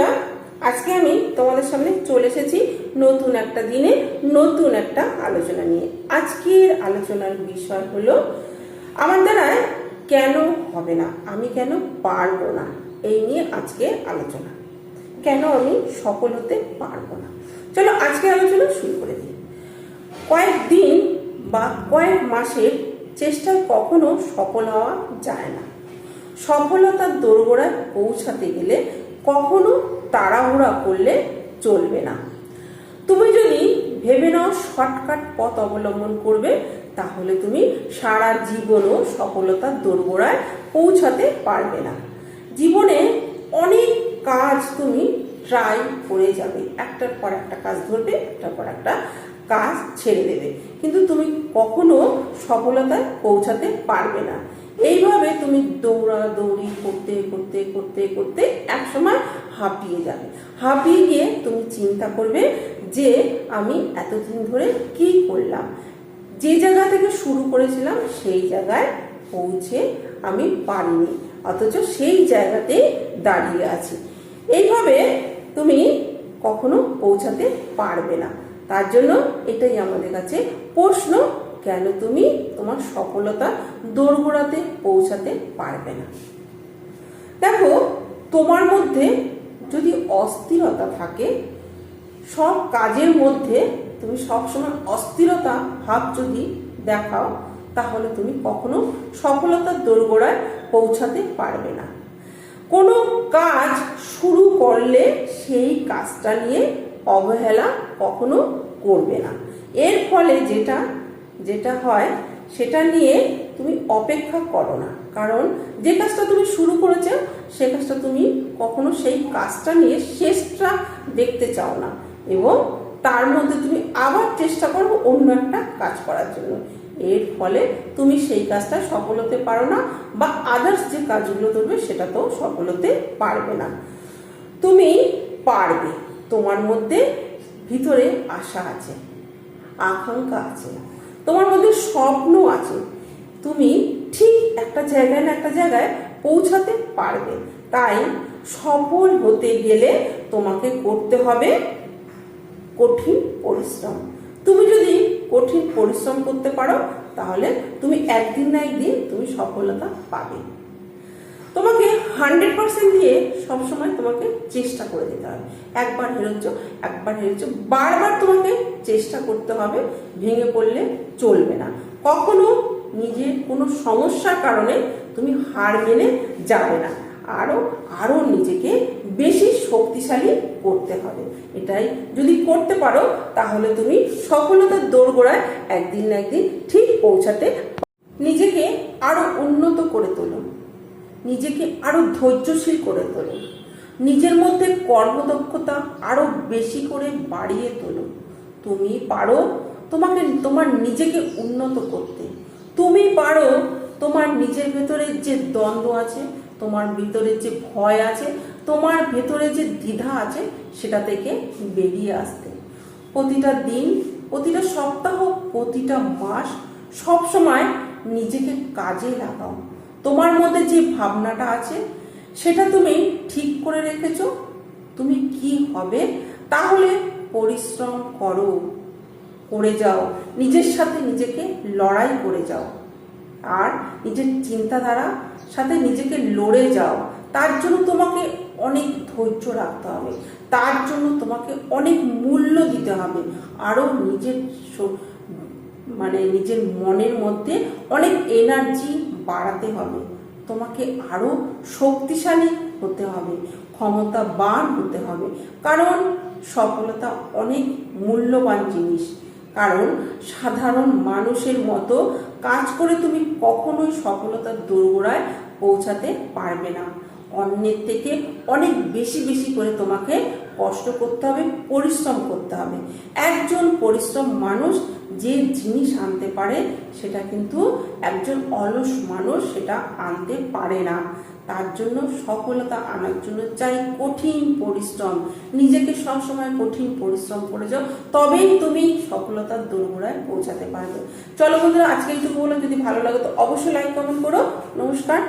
বন্ধুরা, আজকে আমি তোমাদের সামনে চলে এসেছি নতুন একটা দিনে, নতুন একটা আলোচনা নিয়ে। আজকের আলোচনার বিষয় হলো, আমার দ্বারা কেন হবে না, আমি কেন পারব না, এই নিয়ে আজকে আলোচনা। কেন আমি সফল হতে পারব না? চলো আজকে আলোচনা শুরু করে দিই। কয়েকদিন বা কয়েক মাসের চেষ্টায় কখনো সফল হওয়া যায় না। সফলতার দোরগোড়ায় পৌঁছাতে গেলে কখনো তাড়াহুড়া করলে চলবে না। তুমি যদি ভেবে নাও শর্টকাট পথ অবলম্বন করবে, তাহলে তুমি সারা জীবনও সফলতার দোরগোড়ায় পৌঁছাতে পারবে না। জীবনে অনেক কাজ তুমি ট্রাই করে যাবে। একটার পর একটা কাজ ধরবে, একটার পর একটা কাজ ছেড়ে দেবে। কিন্তু তুমি কখনো সফলতায় পৌঁছাতে পারবে না। এইভাবে তুমি দৌড়া দৌড়ি করতে করতে করতে করতে একসময় হাঁপিয়ে যাবে। হাঁপিয়ে গিয়ে তুমি চিন্তা করবে যে আমি এতদিন ধরে কি করলাম? যে জায়গা থেকে শুরু করেছিলাম সেই জায়গায় পৌঁছে আমি পারিনি, অথচ সেই জায়গাতে দাঁড়িয়ে আছি। এইভাবে তুমি কখনো পৌঁছাতে পারবে না। তার জন্য এটাই আমাদের কাছে প্রশ্ন। কেন তুমি তোমার সফলতা দোরগোড়াতে পৌঁছাতে পারবে না? দেখো, তোমার মধ্যে যদি অস্থিরতা থাকে, সব কাজের মধ্যে তুমি সবসময় অস্থিরতা ভাব যদি দেখাও, তাহলে তুমি কখনো সফলতার দোরগোড়ায় পৌঁছাতে পারবে না। কোনো কাজ শুরু করলে সেই কাজটা নিয়ে অবহেলা কখনো করবে না। এর ফলে যেটা যেটা হয়, সেটা নিয়ে তুমি অপেক্ষা করো না। কারণ যে কাজটা তুমি শুরু করেছ, সে কাজটা তুমি কখনো সেই কাজটা নিয়ে শেষটা দেখতে চাও না। এবং তার মধ্যে তুমি আবার চেষ্টা করো অন্য একটা কাজ করার জন্য। এর ফলে তুমি সেই কাজটা সফল হতে পারো না বা আদার্স যে কাজগুলো করবে তো সফল হতে পারবে না। তুমি পারবে, তোমার মধ্যে ভিতরে আশা আছে, আকাঙ্ক্ষা আছে। তোমার মধ্যে স্বপ্ন আছে। তুমি ঠিক একটা জায়গায় না একটা জায়গায় পৌঁছাতে পারবে। তাই সফল হতে গেলে তোমাকে করতে হবে কঠিন পরিশ্রম। তুমি যদি কঠিন পরিশ্রম করতে পারো, তাহলে তুমি একদিন না একদিন তুমি সফলতা পাবে। তোমাকে হান্ড্রেড পার্সেন্ট দিয়ে সবসময় তোমাকে চেষ্টা করে দিতে হবে। একবার হেরোচ্ছ একবার হেরেছ বারবার তোমাকে চেষ্টা করতে হবে, ভেঙে পড়লে চলবে না। কখনো নিজের কোনো সমস্যার কারণে তুমি হার মেনে যাবে না। আরও আরও নিজেকে বেশি শক্তিশালী করতে হবে। এটাই যদি করতে পারো, তাহলে তুমি সফলতার দোরগোড়ায় একদিন না একদিন ঠিক পৌঁছাতে নিজেকে আরও উন্নত করে তোলো। নিজেকে আরও ধৈর্যশীল করে তোলো। নিজের মধ্যে কর্মদক্ষতা আরও বেশি করে বাড়িয়ে তোলো। তুমি পারো তোমাকে, তোমার নিজেকে উন্নত করতে। তুমি পারো তোমার নিজের ভেতরে যে দ্বন্দ্ব আছে, তোমার ভিতরে যে ভয় আছে, তোমার ভেতরে যে দ্বিধা আছে, সেটা থেকে বেরিয়ে আসতে। প্রতিটা দিন, প্রতিটা সপ্তাহ, প্রতিটা মাস সব সময় নিজেকে কাজে লাগাও। তোমার মধ্যে যে ভাবনাটা আছে, সেটা তুমি ঠিক করে রেখেছো? তুমি কি হবে? তাহলে পরিশ্রম করো, করে যাও। নিজের সাথে নিজেকে লড়াই করে যাও। আর নিজের চিন্তাধারা সাথে নিজেকে লড়ে যাও। তার জন্য তোমাকে অনেক ধৈর্য রাখতে হবে। তার জন্য তোমাকে অনেক মূল্য দিতে হবে। আরও নিজের মানে নিজের মনের মধ্যে অনেক এনার্জি বাড়াতে হবে। তোমাকে আরও শক্তিশালী হতে হবে, ক্ষমতাবান হতে হবে। কারণ সফলতা অনেক মূল্যবান জিনিস। কারণ সাধারণ মানুষের মতো কাজ করে তুমি কখনোই সফলতার দোরগোড়ায় পৌঁছাতে পারবে না। অন্যের থেকে অনেক বেশি বেশি করে তোমাকে কষ্ট করতে হবে, পরিশ্রম করতে হবে। একজন পরিশ্রম মানুষ যে জিনিস আনতে পারে, সেটা কিন্তু একজন অলস মানুষ সেটা আনতে পারে না। তার জন্য সফলতা আনার জন্য চাই কঠিন পরিশ্রম। নিজেকে সবসময় কঠিন পরিশ্রম করে যাও, তবেই তুমি সফলতার দোরগোড়ায় পৌঁছাতে পারবে। চলো বন্ধুরা, আজকে এইটুকু বলো যদি ভালো লাগে তো অবশ্যই লাইক কমেন্ট করো। নমস্কার।